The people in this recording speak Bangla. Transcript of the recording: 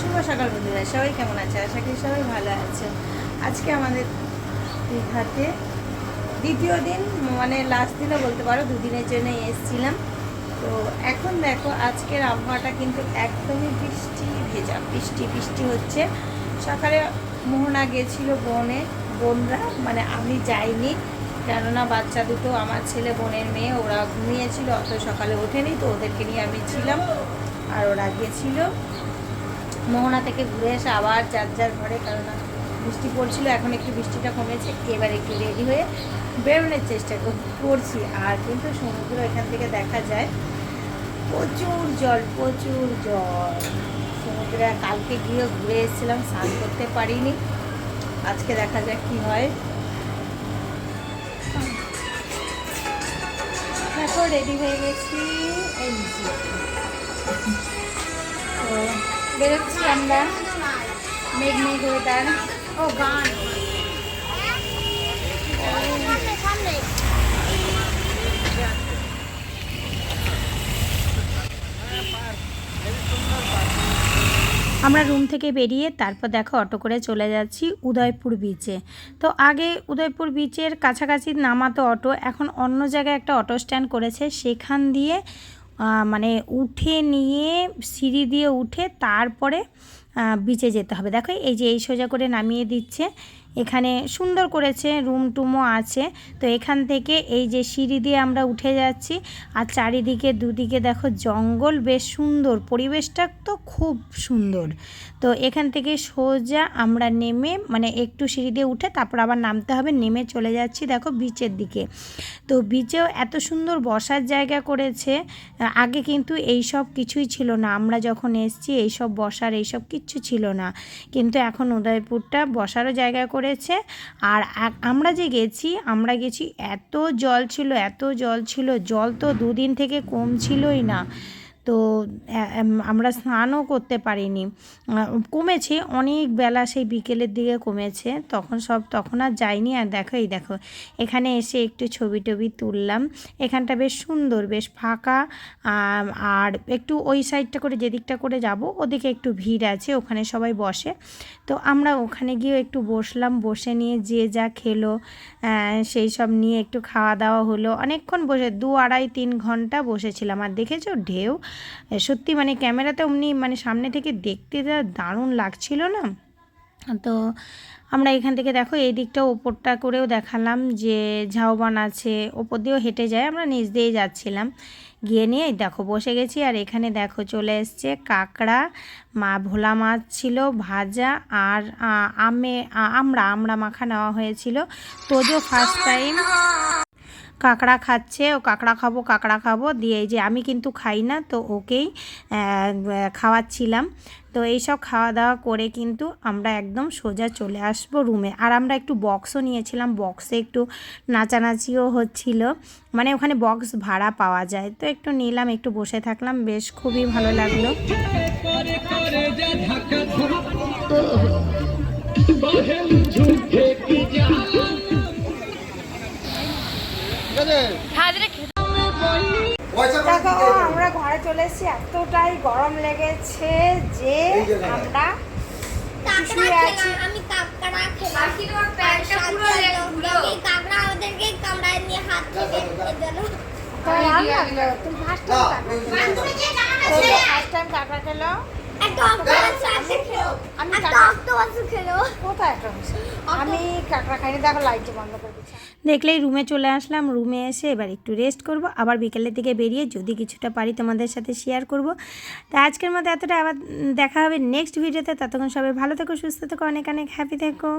শুভ সকাল বন্ধুরা, সবাই কেমন আছে? আশা করি সবাই ভালো আছে। আজকে আমাদের দীঘাতে দ্বিতীয় দিন মানে লাস্ট দিনও বলতে পারো, দুদিনের জন্য এসেছিলাম। তো এখন দেখো, আজকের আবহাওয়াটা কিন্তু একদমই বৃষ্টি ভেজা, বৃষ্টি বৃষ্টি হচ্ছে। সকালে মোহনা গেছিল বনে, বোনরা মানে আমি যাইনি, কেননা বাচ্চা দুটো, আমার ছেলে, বোনের মেয়ে, ওরা ঘুমিয়েছিল, অত সকালে ওঠেনি, তো ওদেরকে নিয়ে আমি ছিলাম, আর ওরা গিয়েছিল মোহনা থেকে ঘুরে এসে আবার যার যার ঘরে কেননা বৃষ্টি পড়ছিল, এখন একটু বৃষ্টিটা কমেছে, এবার একটু রেডি হয়ে বেরোনোর চেষ্টা করছি। আর কিন্তু সমুদ্র এখান থেকে দেখা যায়, প্রচুর জল প্রচুর জল। সমুদ্রে কালকে গিয়ে ঘুরে এসেছিলাম, স্নান করতে পারিনি। আজকে দেখা যাক কি হয়। দেখো রেডি হয়ে গেছি। এই বেরোচ্ছি আমরা। মেঘ মেঘ ওয়েদার ও, গান। আমরা রুম থেকে বেরিয়ে তারপর দেখো অটো করে চলে যাচ্ছি উদয়পুর বিচে তো আগে উদয়পুর বিচের কাছাকাছি নামাতো অটো, এখন অন্য জায়গায় একটা অটো স্ট্যান্ড করেছে, সেখান দিয়ে মানে উঠে নিয়ে সিঁড়ি দিয়ে উঠে তারপরে বিচে যেতে হবে। দেখো, এই যে এই সোজা করে নামিয়ে দিচ্ছে। এখানে সুন্দর করেছে রুম টুমও আছে। তো এখান থেকে এই যে সিঁড়ি দিয়ে আমরা উঠে যাচ্ছি, আর চারিদিকে দুদিকে দেখো জঙ্গল, বেশ সুন্দর। পরিবেশটা তো খুব সুন্দর। তো এখান থেকে সোজা আমরা নেমে মানে একটু সিঁড়ি দিয়ে উঠে তারপর আবার নামতে হবে। নেমে চলে যাচ্ছি দেখো বিচের দিকে। তো বিচেও এত সুন্দর বসার জায়গা করেছে। আগে কিন্তু এই সব কিছুই ছিল না। আমরা যখন এসছি এইসব বসার এইসব কিচ্ছু ছিল না। কিন্তু এখন উদয়পুরটা বসারও জায়গা করেছে। আর আমরা যে গেছি, আমরা গেছি, এত জল ছিল, এত জল ছিল, জল তো দুদিন থেকে কম ছিলই না। তো আমরা স্নানও করতে পারিনি। কমেছে, অনেক বেলা সেই বিকেলের দিকে কমেছে, তখন সব, তখন আর যাইনি। আর দেখো, এই দেখো, এখানে এসে একটু ছবি টবি তুললাম। এখানটা বেশ সুন্দর, বেশ ফাঁকা আর একটু ওই সাইডটা করে, যেদিকটা করে যাব, ওদিকে একটু ভিড় আছে, ওখানে সবাই বসে। তো আমরা ওখানে গিয়ে একটু বসলাম, বসে নিয়ে যে যা খেলো সেই সব নিয়ে একটু খাওয়া দাওয়া হলো। অনেকক্ষণ বসে, দু আড়াই, তিন ঘণ্টা বসেছিলাম। আর দেখেছ, ঢেউ সত্যি মানে ক্যামেরাতে অমনি মানে সামনে থেকে দেখতে যা দারুণ লাগছিল না? তো আমরা এখান থেকে দেখো, এই দিকটা ওপরটা করেও দেখালাম যে ঝাউবান আছে, ওপর দিয়েও হেঁটে যায়, আমরা নিচ দিয়েই যাচ্ছিলাম। গিয়ে নিয়ে দেখো, বসে গেছি আর এখানে দেখো চলে এসছে কাঁকড়া, মা ভোলা মাছ ছিল, ভাজা আর আমে, আ- আমড়া আমড়া মাখা নেওয়া হয়েছিল। তোজো ফার্স্ট টাইম কাঁকড়া খাচ্ছে ও কাঁকড়া খাব কাঁকড়া খাব দিয়ে এই যে আমি কিন্তু খাই না তো ওকেই খাওয়াচ্ছিলাম। তো এইসব খাওয়া দাওয়া করে কিন্তু আমরা একদম সোজা চলে আসব রুমে আর আমরা একটু বক্সও নিয়েছিলাম বক্সে একটু নাচানাচিও হচ্ছিল। মানে ওখানে বক্স ভাড়া পাওয়া যায়। তো একটু নিলাম একটু বসে থাকলাম বেশ খুবই ভালো লাগল। আমরা ঘরে চলে এসেছি এতটাই গরম লেগেছে যে আমরা শুয়ে আছি। আমি কাকড়া খেলাম। আর সাথে লোকটাকে কাকড়া ওদেরকে কামড়ায় নিয়ে হাত থেকে তুমি ফার্স্ট টাইম আমি খেলো। কোথায় আমি দেখলেই রুমে চলে আসলাম রুমে এসে এবার একটু রেস্ট করব। আবার বিকেলের দিকে বেরিয়ে যদি কিছুটা পারি তোমাদের সাথে শেয়ার করব। তা আজকের মতো এতটা, আবার দেখা হবে নেক্সট ভিডিওতে ততক্ষণ সবাই ভালো থেকো, সুস্থ থেকো, অনেক অনেক হ্যাপি থেকো।